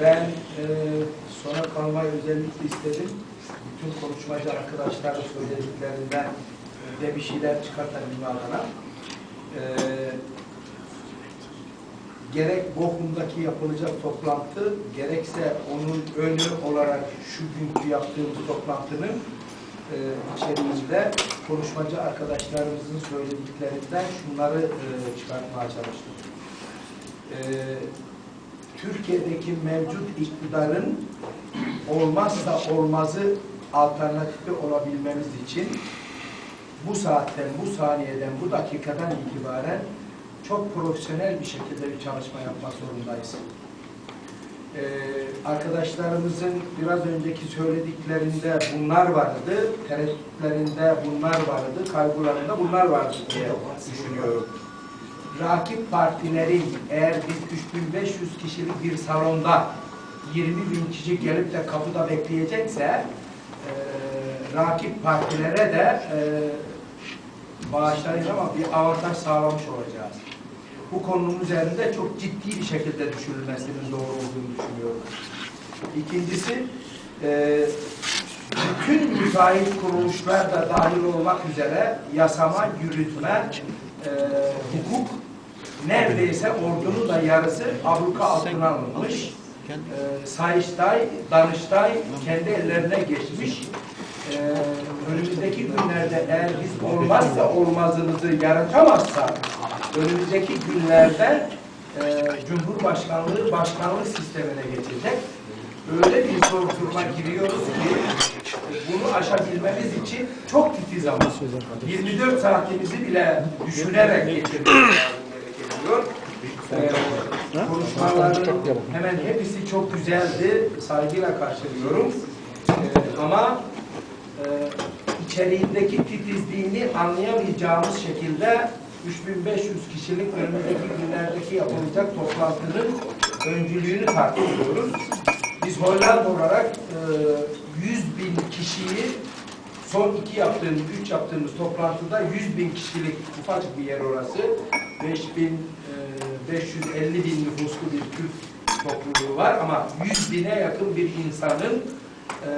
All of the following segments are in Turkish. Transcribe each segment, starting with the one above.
Ben e, sona kalmayı özellikle istedim. Bütün konuşmacı arkadaşların söylediklerinden de bir şeyler çıkartabilme adına. E, gerek Bochum'daki yapılacak toplantı, gerekse onun önü olarak şu günkü yaptığımız toplantının e, içeriğinde konuşmacı arkadaşlarımızın söylediklerinden şunları e, çıkartmaya çalıştık. E, Türkiye'deki mevcut iktidarın olmazsa olmazı alternatifi olabilmemiz için bu saatten, bu saniyeden, bu dakikadan itibaren çok profesyonel bir şekilde bir çalışma yapmak zorundayız. Ee, arkadaşlarımızın biraz önceki söylediklerinde bunlar vardı, tereddütlerinde bunlar vardı, kaygılarında bunlar vardı diye düşünüyorum. Rakip partilerin eğer biz 3500 kişilik bir salonda 20 bin kişi gelip de kapıda bekleyecekse e, rakip partilere de e, bağışlayın ama bir avantaj sağlamış olacağız. Bu konunun üzerinde çok ciddi bir şekilde düşünülmesinin doğru olduğunu düşünüyorum. İkincisi, e, bütün müsait kuruluşlar da dahil olmak üzere yasama, yürütme, e, hukuk neredeyse ordunun da yarısı abluka altına alınmış. E, Sayıştay, Danıştay kendi ellerine geçmiş. E, önümüzdeki günlerde eğer biz olmazsa olmazımızı yaratamazsak önümüzdeki günlerde e, Cumhurbaşkanlığı başkanlık sistemine geçecek. Öyle bir soruşturma giriyoruz ki e, bunu aşabilmemiz için çok titiz ama 24 saatimizi bile düşünerek geçirmemiz gerekiyor. E, konuşmaların hemen hepsi çok güzeldi. Saygıyla karşılıyorum. E, ama e, içeriğindeki titizliğini anlayamayacağımız şekilde 3500 kişilik önümüzdeki günlerdeki yapılacak toplantının öncülüğünü tartışıyoruz. Biz Hollanda olarak e, 100 bin kişiyi son iki yaptığımız, üç yaptığımız toplantıda 100 bin kişilik ufacık bir yer orası. 5000, e, 550 bin nüfuslu bir Türk topluluğu var ama 100 bine yakın bir insanın e,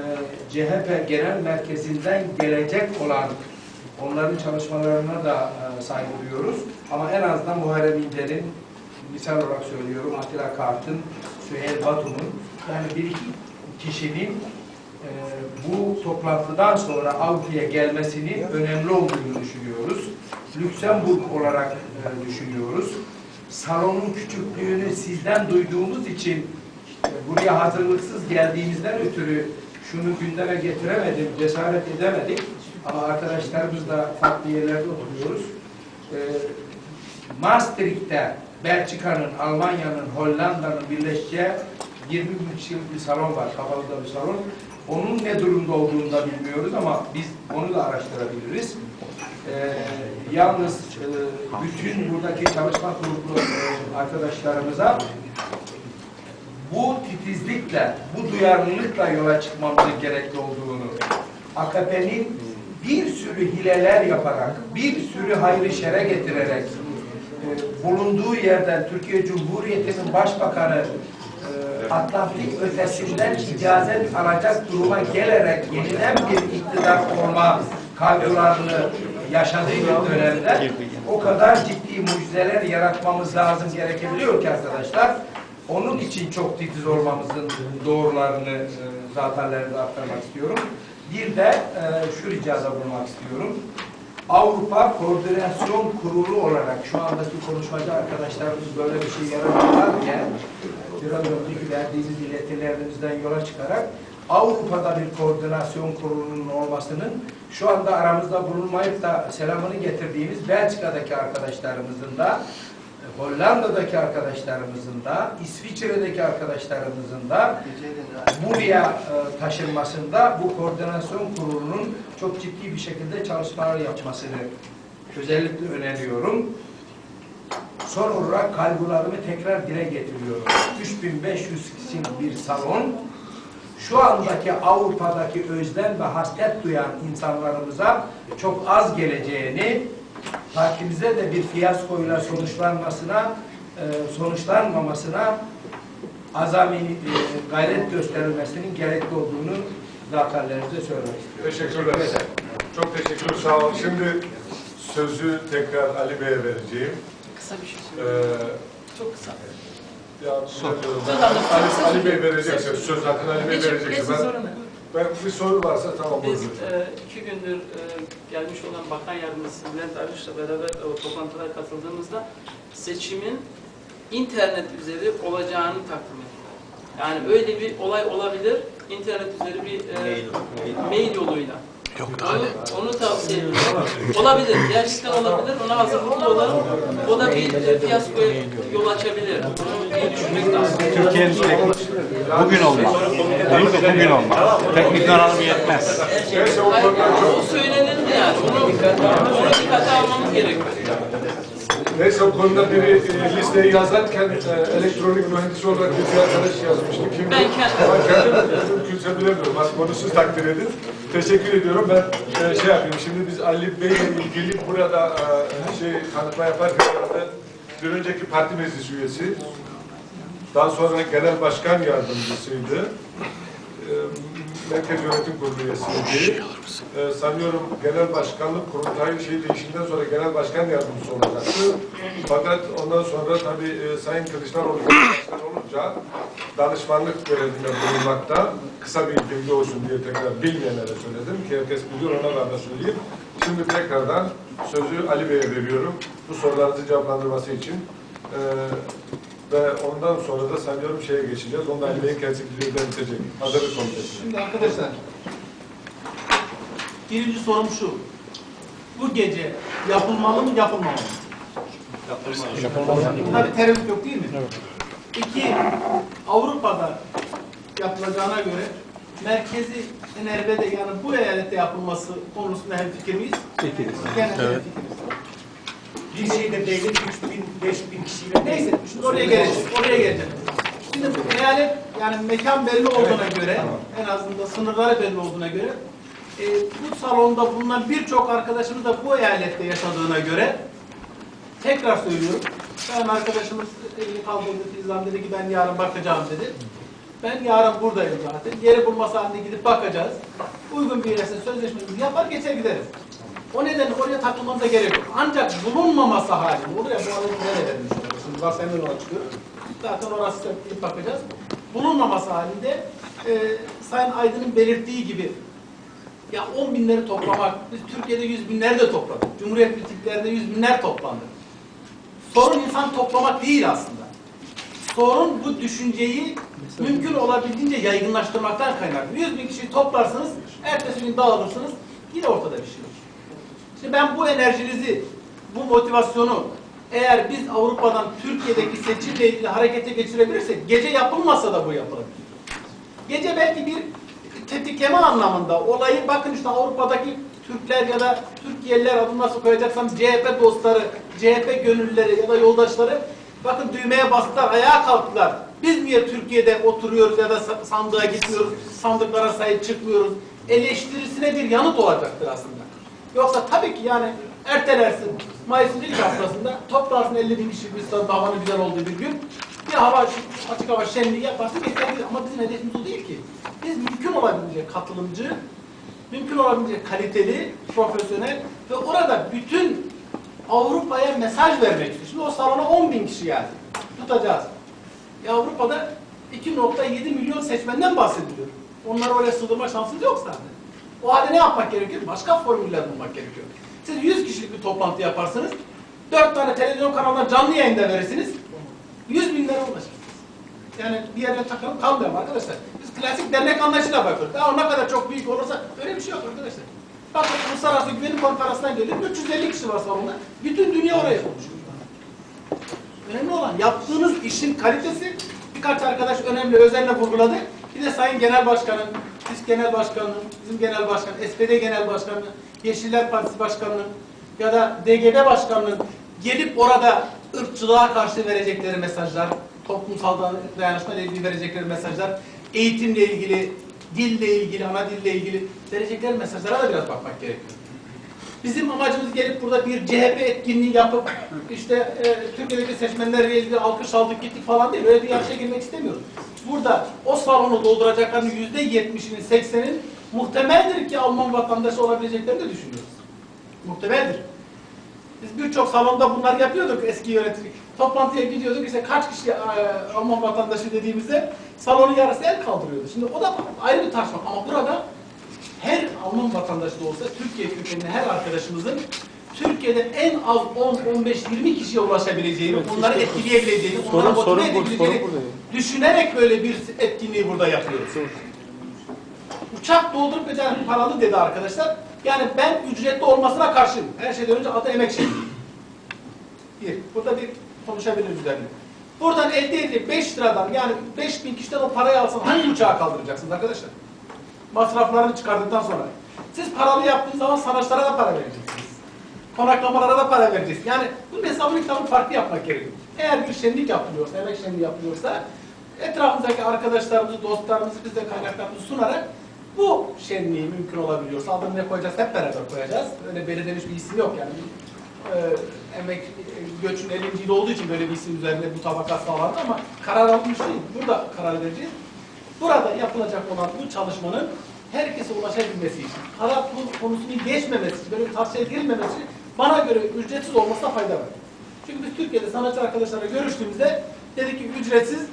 CHP genel merkezinden gelecek olan onların çalışmalarına da e, saygı duyuyoruz. Ama en azından Muharrem İnce'nin misal olarak söylüyorum Atilla Kart'ın, Süheyl Batum'un yani bir iki kişinin e, bu toplantıdan sonra Avrupa'ya gelmesini önemli olduğunu düşünüyoruz. Lüksemburg olarak e, düşünüyoruz. Salonun küçüklüğünü sizden duyduğumuz için buraya hazırlıksız geldiğimizden ötürü şunu gündeme getiremedim, cesaret edemedik. Ama arkadaşlarımız da farklı yerlerde oturuyoruz. E, Maastricht'te Belçika'nın, Almanya'nın, Hollanda'nın 20 bin kişilik bir salon var, kapalı da bir salon. Onun ne durumda olduğunu da bilmiyoruz ama biz onu da araştırabiliriz. Ee, yalnız e, bütün buradaki çalışma gruplu e, arkadaşlarımıza bu titizlikle, bu duyarlılıkla yola çıkmamızın gerekli olduğunu, AKP'nin bir sürü hileler yaparak, bir sürü hayrı şere getirerek, e, bulunduğu yerden Türkiye Cumhuriyeti'nin başbakanı e, Atlantik ötesinden icazet alacak duruma gelerek yeniden bir iktidar olma kaygılarını yaşadığı bir dönemde o kadar ciddi mucizeler yaratmamız lazım gerekebiliyor ki arkadaşlar. Onun için çok titiz olmamızın doğrularını e, zatenlerinde aktarmak istiyorum. Bir de e, şu ricada bulunmak istiyorum. Avrupa Koordinasyon Kurulu olarak şu andaki konuşmacı arkadaşlarımız böyle bir şey yaratırlarken biraz önceki verdiğimiz iletilerimizden yola çıkarak Avrupa'da bir koordinasyon kurulunun olmasının şu anda aramızda bulunmayıp da selamını getirdiğimiz Belçika'daki arkadaşlarımızın da Hollanda'daki arkadaşlarımızın da, İsviçre'deki arkadaşlarımızın da buraya e, taşınmasında bu koordinasyon kurulunun çok ciddi bir şekilde çalışmalar yapmasını özellikle öneriyorum. Son olarak kaygılarımı tekrar dile getiriyorum. 3500 kişilik bir salon şu andaki Avrupa'daki özlem ve hasret duyan insanlarımıza çok az geleceğini partimize de bir fiyaskoyla sonuçlanmasına, e, sonuçlanmamasına azami e, gayret gösterilmesinin gerekli olduğunu zakarlarınızda söylemek istiyorum. Teşekkürler. Çok teşekkür sağ olun. Şimdi sözü tekrar Ali Bey'e vereceğim. Kısa bir şey Ee, söyleyeyim. Çok kısa. Ya. Söz alın. Ali, Ali Bey verecekse, söz hakkını Ali Bey geçin Ben, ben bir soru varsa tamam Biz buyurun. e, iki gündür e, gelmiş olan Bakan Yardımcısı Bülent Arınç'la beraber o toplantılara katıldığımızda seçimin internet üzeri olacağını takdim ettiler. Yani öyle bir olay olabilir, internet üzeri bir e, mail yoluyla. Yok onu, onu tavsiye ediyorum. olabilir, gerçekten olabilir. Ona hazırlıklı olalım. O da bir fiyaskoya yol açabilir. Bunu iyi düşünmek lazım. Türkiye'nin bugün olmaz. Değil mi? Bugün olmaz. Teknik donanım yetmez. Hayır, o söylenildi yani. Onu, onu dikkate almamız gerekiyor. Neyse o konuda biri e, listeyi yazarken e, elektronik mühendisi olarak bir arkadaş yazmıştı. Kim? Ben kendim. Ben kendim mümkünse bilemiyorum. Artık onu siz takdir edin. Teşekkür ediyorum. Ben e, şey yapayım. Şimdi biz Ali Bey'le ilgili burada e, şey tanıtma yaparken herhalde bir önceki parti meclis üyesi, daha sonra genel başkan yardımcısıydı. E, Merkez Yönetim Kurulu üyesiydi. E, sanıyorum genel başkanlık kurultayı şey değişiminden sonra genel başkan yardımcısı olacaktı. Fakat ondan sonra tabii e, Sayın Kılıçdaroğlu başkan olunca danışmanlık görevinde bulunmakta kısa bir bilgi olsun diye tekrar bilmeyenlere söyledim ki herkes biliyor ona da söyleyeyim. Şimdi tekrardan sözü Ali Bey'e veriyorum bu sorularınızı cevaplandırması için. E, ve ondan sonra da sanıyorum şeye geçeceğiz. Da Ali Bey'in kendisi biliyor denetecek. Hazırlık komitesi. Şimdi arkadaşlar, birinci sorum şu. Bu gece yapılmalı mı, yapılmamalı mı? Yapılmalı. Tabii terörist yok değil mi? İki, Avrupa'da yapılacağına göre merkezi Enerbe'de yani bu eyalette yapılması konusunda hem fikir miyiz? Fikiriz. evet. Bir şeyde devlet 3 bin, 5 bin kişiyle Neyse, şimdi oraya geleceğiz. Oraya geleceğim. Şimdi bu eyalet yani mekan belli olduğuna göre, en azından sınırları belli olduğuna göre, e, bu salonda bulunan birçok arkadaşımız da bu eyalette yaşadığına göre, tekrar söylüyorum, ben arkadaşımız elini kaldırdı, Filizan dedi ki ben yarın bakacağım dedi. Ben yarın buradayım zaten. Yeri bulması halinde gidip bakacağız. Uygun bir yerse sözleşmemizi yapar geçer gideriz. O nedenle oraya takılmanıza gerek yok. Ancak bulunmaması halinde, oraya bu arada nereye verilmiş oluyor? Şimdi varsayımda yola çıkıyor. Zaten orası gidip bakacağız. Bulunmaması halinde e, Sayın Aydın'ın belirttiği gibi ya 10 binleri toplamak, biz Türkiye'de 100 binleri de topladık. Cumhuriyet bitiklerinde 100 binler toplandı. Sorun insan toplamak değil aslında. Sorun bu düşünceyi mümkün olabildiğince yaygınlaştırmaktan kaynaklı. 100 bin kişiyi toplarsınız, ertesi gün dağılırsınız, yine ortada bir şey yok. Şimdi ben bu enerjinizi, bu motivasyonu eğer biz Avrupa'dan Türkiye'deki seçimle ilgili harekete geçirebilirsek gece yapılmasa da bu yapılabilir. Gece belki bir tetikleme anlamında olayı bakın işte Avrupa'daki Türkler ya da Türkiye'liler adını nasıl koyacaksam CHP dostları, CHP gönüllüleri ya da yoldaşları bakın düğmeye bastılar, ayağa kalktılar. Biz niye Türkiye'de oturuyoruz ya da sa- sandığa gitmiyoruz, sandıklara sahip çıkmıyoruz? Eleştirisine bir yanıt olacaktır aslında. Yoksa tabii ki yani ertelersin. Mayıs'ın ilk haftasında toplarsın 50 bin kişi bir havanın güzel olduğu bir gün. Bir hava, açık hava şenliği yaparsın gider. Ama bizim hedefimiz o değil ki. Biz mümkün olabildiğince katılımcı, mümkün olabildiğince kaliteli, profesyonel ve orada bütün Avrupa'ya mesaj vermek istiyor. Şimdi o salona 10 bin kişi geldi. Tutacağız. Ya Avrupa'da 2.7 milyon seçmenden bahsediliyor. Onları oraya sığdırma şansınız yok zaten. O halde ne yapmak gerekiyor? Başka formüller bulmak gerekiyor. Siz 100 kişilik bir toplantı yaparsınız. 4 tane televizyon kanalına canlı yayında verirsiniz. 100 binlere ulaşırsınız. Yani bir yerine takılıp kalmayalım arkadaşlar. Biz klasik dernek anlayışıyla bakıyoruz. Daha ne kadar çok büyük olursa öyle bir şey yok arkadaşlar. Bakın Uluslararası Güvenim Konferansı'na geliyor. 350 kişi var salonda. Bütün dünya oraya konuşuyor. Önemli olan yaptığınız işin kalitesi birkaç arkadaş önemli özenle vurguladı. Bir de Sayın Genel Başkanım, biz Genel Başkanım, bizim Genel Başkan, SPD Genel Başkanı, Yeşiller Partisi Başkanı ya da DGB Başkanı'nın gelip orada ırkçılığa karşı verecekleri mesajlar, toplumsal dayanışma ile ilgili verecekleri mesajlar, eğitimle ilgili, dille ilgili, ana dille ilgili verecekleri mesajlara da biraz bakmak gerekiyor. Bizim amacımız gelip burada bir CHP etkinliği yapıp işte e, Türkiye'deki seçmenlerle ilgili alkış aldık gittik falan değil. Öyle bir yarışa girmek istemiyoruz. Burada o salonu dolduracakların yüzde yetmişinin, seksenin muhtemeldir ki Alman vatandaşı olabileceklerini de düşünüyoruz. Muhtemeldir. Biz birçok salonda bunları yapıyorduk eski yönetim. Toplantıya gidiyorduk işte kaç kişi e, Alman vatandaşı dediğimizde salonun yarısı el kaldırıyordu. Şimdi o da ayrı bir tartışma ama burada her Alman vatandaşı da olsa Türkiye kökenli her arkadaşımızın Türkiye'de en az 10, 15, 20 kişiye ulaşabileceğini, onları etkileyebileceğini, onları Sorun- motive sorun edebileceğini sorun düşünerek böyle bir etkinliği burada yapıyoruz. Uçak doldurup geçen paralı dedi arkadaşlar. Yani ben ücretli olmasına karşıyım. Her şeyden önce adı emek şekli. Bir. Burada bir konuşabiliriz üzerine. Buradan elde edilecek 5 liradan yani 5 bin kişiden o parayı alsan hangi uçağa kaldıracaksınız arkadaşlar? Masraflarını çıkardıktan sonra. Siz paralı yaptığınız zaman sanatçılara da para vereceksiniz. Konaklamalara da para vereceksiniz. Yani bunun hesabını kitabını farklı yapmak gerekiyor. Eğer bir şenlik yapılıyorsa, emek şenliği yapılıyorsa etrafımızdaki arkadaşlarımızı, dostlarımızı, biz de kaynaklarımızı sunarak bu şenliği mümkün olabiliyorsa adını ne koyacağız hep beraber koyacağız. Öyle belirlenmiş bir isim yok yani. Ee, emek e, göçün elincili olduğu için böyle bir isim üzerinde bu tabaka sağlandı ama karar alınmış değil. Burada karar vereceğiz. Burada yapılacak olan bu çalışmanın herkese ulaşabilmesi için, para pul konusunun geçmemesi, böyle tavsiye edilmemesi için bana göre ücretsiz olmasına fayda var. Çünkü biz Türkiye'de sanatçı arkadaşlarla görüştüğümüzde dedik ki ücretsiz,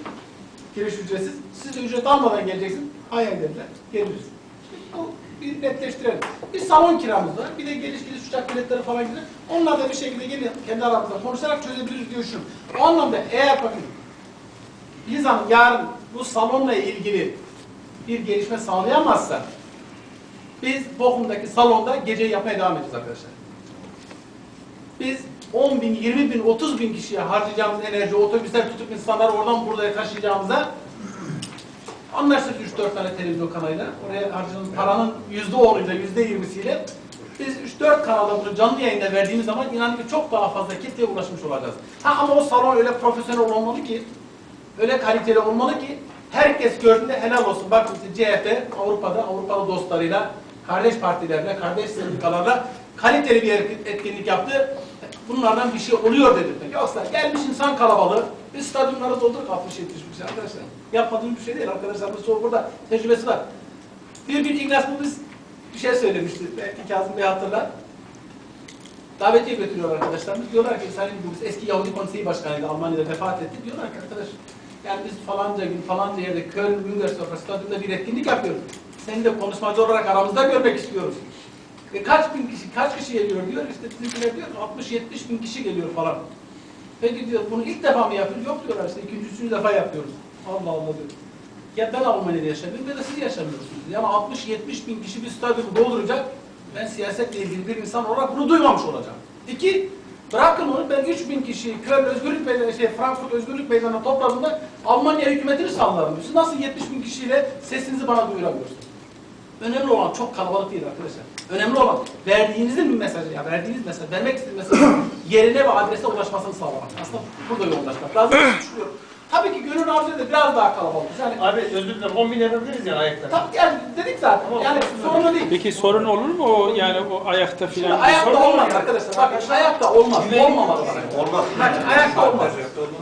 giriş ücretsiz, siz de ücret almadan geleceksin. Hayır dediler, geliriz. Bu bir netleştirelim. Bir salon kiramız var, bir de geliş gidiş uçak biletleri falan gibi. Onlar da bir şekilde gelin kendi aramızda konuşarak çözebiliriz diye düşünüyorum. O anlamda eğer bakın Filiz Hanım yarın bu salonla ilgili bir gelişme sağlayamazsa biz Bochum'daki salonda gece yapmaya devam edeceğiz arkadaşlar. Biz 10 bin, 20 bin, 30 bin kişiye harcayacağımız enerji, otobüsler tutup insanları oradan buraya taşıyacağımıza anlaştık 3-4 tane televizyon kanalıyla. Oraya harcadığımız paranın %10'uyla, %20'siyle biz 3-4 kanalda bunu canlı yayında verdiğimiz zaman inanın ki çok daha fazla kitleye ulaşmış olacağız. Ha ama o salon öyle profesyonel olmalı ki öyle kaliteli olmalı ki herkes gördüğünde helal olsun. Bakın işte CHP Avrupa'da Avrupalı dostlarıyla, kardeş partilerle, kardeş sendikalarla kaliteli bir etkinlik yaptı. Bunlardan bir şey oluyor dedirtmek. Yoksa gelmiş insan kalabalığı, biz stadyumları doldurduk 60-70 kişi arkadaşlar. Yapmadığımız bir şey değil. Arkadaşlarımız çoğu burada tecrübesi var. Bir gün İgnas biz bir şey söylemişti. Belki Kazım Bey hatırlar. Davetiye götürüyor arkadaşlarımız. Diyorlar ki Sayın Gümüş eski Yahudi Konseyi Başkanıydı Almanya'da vefat etti. Diyorlar ki arkadaş yani biz falanca gün falanca yerde Köln Müngersdorfer Stadyumunda bir etkinlik yapıyoruz. Seni de konuşmacı olarak aramızda görmek istiyoruz. E kaç bin kişi, kaç kişi geliyor diyor. İşte bizimkiler diyor 60-70 bin kişi geliyor falan. Peki diyor bunu ilk defa mı yapıyoruz? Yok diyorlar işte ikinci, defa yapıyoruz. Allah Allah diyor. Ya ben Almanya'da yaşamıyorum ya da siz yaşamıyorsunuz. Yani 60-70 bin kişi bir stadyumu dolduracak. Ben siyasetle ilgili bir insan olarak bunu duymamış olacağım. İki, bırakın onu ben 3 bin kişiyi Köln Özgürlük Meydanı, şey Frankfurt Özgürlük Meydanı'na topladığımda Almanya hükümetini sallarım. Siz nasıl 70 bin kişiyle sesinizi bana duyuramıyorsunuz? Önemli olan çok kalabalık değil arkadaşlar. Önemli olan verdiğinizin bir mesajı, ya verdiğiniz mesaj, vermek istediğiniz mesajı yerine ve adrese ulaşmasını sağlamak. Aslında burada yoğunlaşmak lazım. düşünüyorum. Tabii ki gönül arzu ede biraz daha kalabalık. Yani Abi özür dilerim 10 bin yapabiliriz yani ayakta. Tabii yani dedik zaten. Yani sorunu değil. Peki sorun olur mu o yani o ayakta Şimdi filan? ayakta olmaz arkadaşlar. Bakın ayakta olmaz. Olmamalı bana. Olmaz. Bakın ayakta olmaz.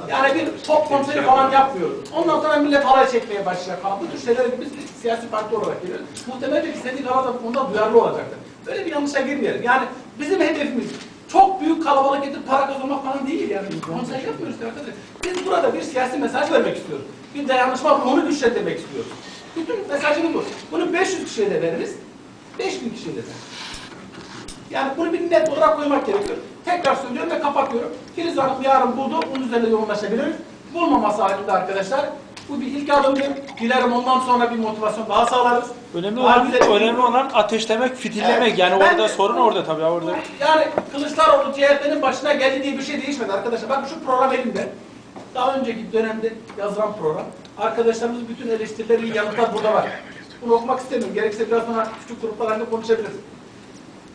Yani bir top konseri falan yapmıyoruz. Ondan sonra millet halay çekmeye başlayacak falan. Bu tür şeyler biz siyasi parti olarak geliyoruz. Muhtemelen ki sendikalar da bu konuda duyarlı olacaktır. Böyle bir yanlışa girmeyelim. Yani bizim hedefimiz çok büyük kalabalık edip para kazanmak falan değil yani. Konser yapmıyoruz arkadaşlar. Biz burada bir siyasi mesaj vermek istiyoruz. Bir dayanışma ruhunu güçlendirmek istiyoruz. Bütün mesajımız bu. Bunu 500 kişiye de veririz. 5000 kişiye de veririz. Yani bunu bir net olarak koymak gerekiyor. Tekrar söylüyorum ve kapatıyorum. Filiz Hanım yarın buldu, onun üzerinde yoğunlaşabiliriz. Bulmaması halinde arkadaşlar, bu bir ilk adımdır. Dilerim ondan sonra bir motivasyon daha sağlarız. Önemli olan güzel- önemli olan ateşlemek, fitillemek. Evet, Yani ben orada de- sorun orada tabii orada. Yani Kılıçdaroğlu CHP'nin başına geldi diye bir şey değişmedi arkadaşlar. Bakın şu program elimde. Daha önceki dönemde yazılan program. Arkadaşlarımız bütün eleştirileri, yanıtlar burada var. Bunu okumak istemiyorum. Gerekse biraz sonra küçük gruplar halinde konuşabiliriz.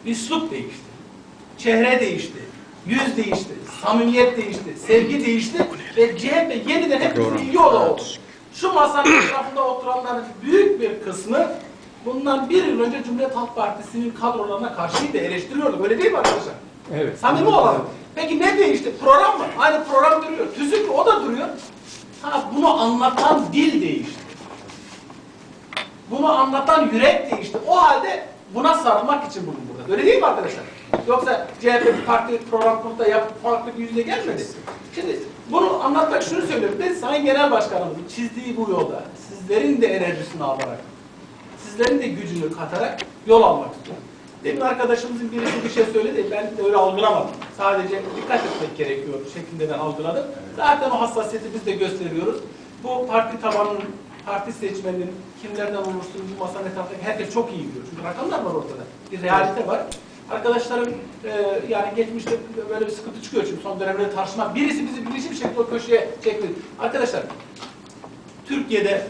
Üslup değişti. Çehre değişti. Yüz değişti. Samimiyet değişti. Sevgi değişti. Ve CHP yeniden hepimizin iyi yola oldu. Şu masanın etrafında oturanların büyük bir kısmı bundan bir yıl önce Cumhuriyet Halk Partisi'nin kadrolarına karşıydı, eleştiriyordu. Öyle değil mi arkadaşlar? Evet. Samimi olalım. Peki ne değişti? Program mı? Aynı program duruyor. Tüzük? O da duruyor. Ha, bunu anlatan dil değişti. Bunu anlatan yürek değişti. O halde buna sarılmak için bulun burada. Öyle değil mi arkadaşlar? Yoksa CHP bir parti program kurup da yapıp farklı bir yüzle gelmedi. Şimdi bunu anlatmak şunu söylüyorum. Ben Sayın Genel Başkanımızın çizdiği bu yolda sizlerin de enerjisini alarak, sizlerin de gücünü katarak yol almak istiyorum. Demin arkadaşımızın birisi bir şey söyledi, ben de öyle algılamadım. Sadece dikkat etmek gerekiyor şeklinde ben algıladım. Zaten o hassasiyeti biz de gösteriyoruz. Bu parti tabanının, parti seçmeninin kimlerden oluştuğunu bu masanın etrafındaki herkes çok iyi biliyor. Çünkü rakamlar var ortada. Bir realite var. Arkadaşlarım e, yani geçmişte böyle bir sıkıntı çıkıyor çünkü son dönemde tartışma. Birisi bizi bilinçli bir şekilde o köşeye çekti. Arkadaşlar, Türkiye'de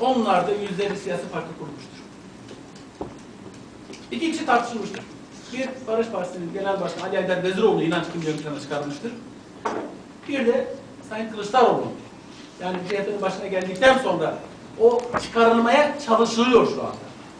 onlarda yüzleri siyasi parti kurulmuştur. İki kişi tartışılmıştır. Bir Barış Partisi'nin genel başkanı Ali Aydar Veziroğlu inanç kimliği plana çıkarmıştır. Bir de Sayın Kılıçdaroğlu. Yani CHP'nin başına geldikten sonra o çıkarılmaya çalışılıyor şu anda.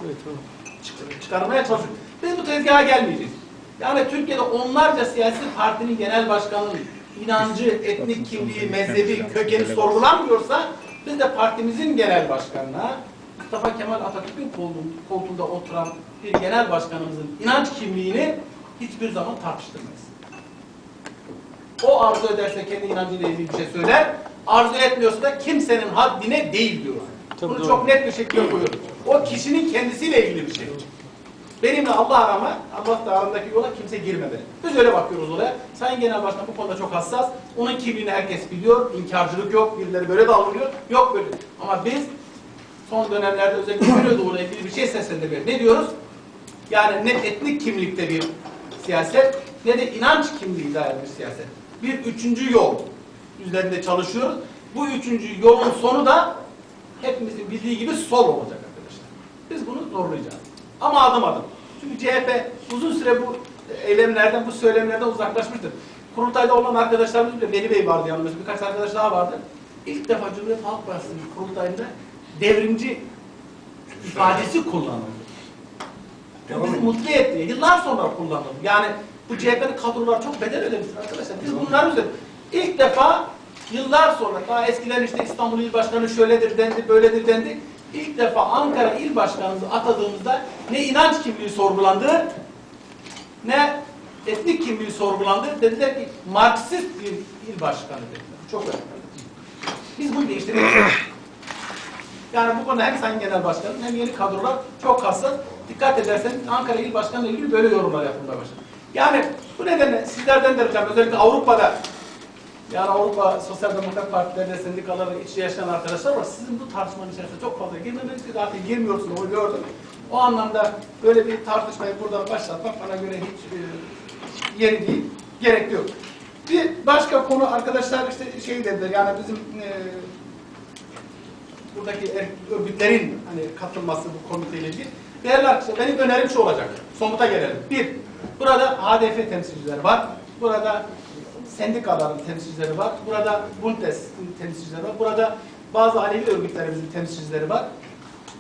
Evet, tamam. Çık- çıkarmaya çalışıyor. Biz bu tezgaha gelmeyeceğiz. Yani Türkiye'de onlarca siyasi partinin genel başkanının inancı, etnik kimliği, mezhebi, kökeni sorgulanmıyorsa biz de partimizin genel başkanına Mustafa Kemal Atatürk'ün koltuğun- koltuğunda oturan bir genel başkanımızın inanç kimliğini hiçbir zaman tartıştırmayız. O arzu ederse kendi inancıyla ilgili bir şey söyler. Arzu etmiyorsa da kimsenin haddine değil diyor. Tabii Bunu çok net bir şekilde koyuyoruz. O kişinin kendisiyle ilgili bir şey. Benimle Allah arama, Allah da aramdaki yola kimse girmemeli. Biz öyle bakıyoruz olaya. Sayın Genel Başkan bu konuda çok hassas. Onun kimliğini herkes biliyor. İnkarcılık yok. Birileri böyle davranıyor. Yok böyle. Ama biz son dönemlerde özellikle Güneydoğu'yla ilgili bir şey seslendiriyoruz. Ne diyoruz? Yani ne etnik kimlikte bir siyaset ne de inanç kimliği dair bir siyaset. Bir üçüncü yol üzerinde çalışıyoruz. Bu üçüncü yolun sonu da hepimizin bildiği gibi sol olacak arkadaşlar. Biz bunu zorlayacağız. Ama adım adım. Çünkü CHP uzun süre bu eylemlerden, bu söylemlerden uzaklaşmıştır. Kurultayda olan arkadaşlarımız bile, Veli Bey vardı yanımızda, birkaç arkadaş daha vardı. İlk defa Cumhuriyet Halk Partisi'nin kurultayında devrimci ifadesi kullanıldı. Bu bizi mutlu etti. Yıllar sonra kullanıldı. Yani bu CHP'nin kadrolar çok bedel ödemiştir arkadaşlar. Biz bunların üzerinde ilk defa yıllar sonra daha eskiden işte İstanbul İl Başkanı şöyledir dendi, böyledir dendi. İlk defa Ankara İl Başkanımızı atadığımızda ne inanç kimliği sorgulandı ne etnik kimliği sorgulandı. Dediler ki Marksist bir il başkanı dediler. Çok önemli. Biz bunu değiştireceğiz. Yani bu konuda hem Sayın Genel Başkanım hem yeni kadrolar çok hassas. Dikkat ederseniz Ankara İl Başkanı ile ilgili böyle yorumlar yapılmaya başladı. Yani bu nedenle sizlerden de özellikle Avrupa'da yani Avrupa Sosyal Demokrat Partilerinde sendikalarla iç içe yaşayan arkadaşlar var. Sizin bu tartışmanın içerisinde çok fazla girmemeniz zaten girmiyorsunuz onu gördüm. O anlamda böyle bir tartışmayı burada başlatmak bana göre hiç e, yeri değil, gerek yok. Bir başka konu arkadaşlar işte şey dediler yani bizim e, buradaki er- örgütlerin hani katılması bu komiteyle ilgili. Değerli arkadaşlar benim önerim şu olacak. Somuta gelelim. Bir, burada HDF temsilcileri var. Burada sendikaların temsilcileri var. Burada Bundes'in temsilcileri var. Burada bazı Alevi örgütlerimizin temsilcileri var.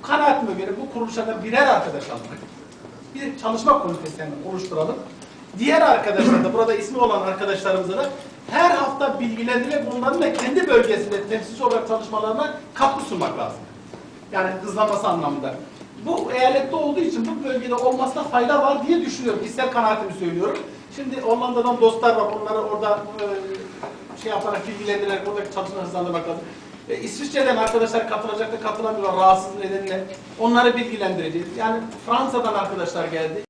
Kanaatime göre bu kuruluşlardan birer arkadaş almak. Bir çalışma komitesi hemen oluşturalım. Diğer arkadaşlar da burada ismi olan arkadaşlarımıza da her hafta bilgilendirmek bunların da kendi bölgesinde temsilci olarak çalışmalarına katkı sunmak lazım. Yani hızlanması anlamında. Bu eyalette olduğu için bu bölgede olmasına fayda var diye düşünüyorum. Kişisel kanaatimi söylüyorum. Şimdi Hollanda'dan dostlar var. Onları orada e, şey yaparak bilgilendirerek oradaki çalışmaları hızlandırmak lazım. E, İsviçre'den arkadaşlar katılacak da katılamıyorlar rahatsız nedeniyle. Onları bilgilendireceğiz. Yani Fransa'dan arkadaşlar geldi.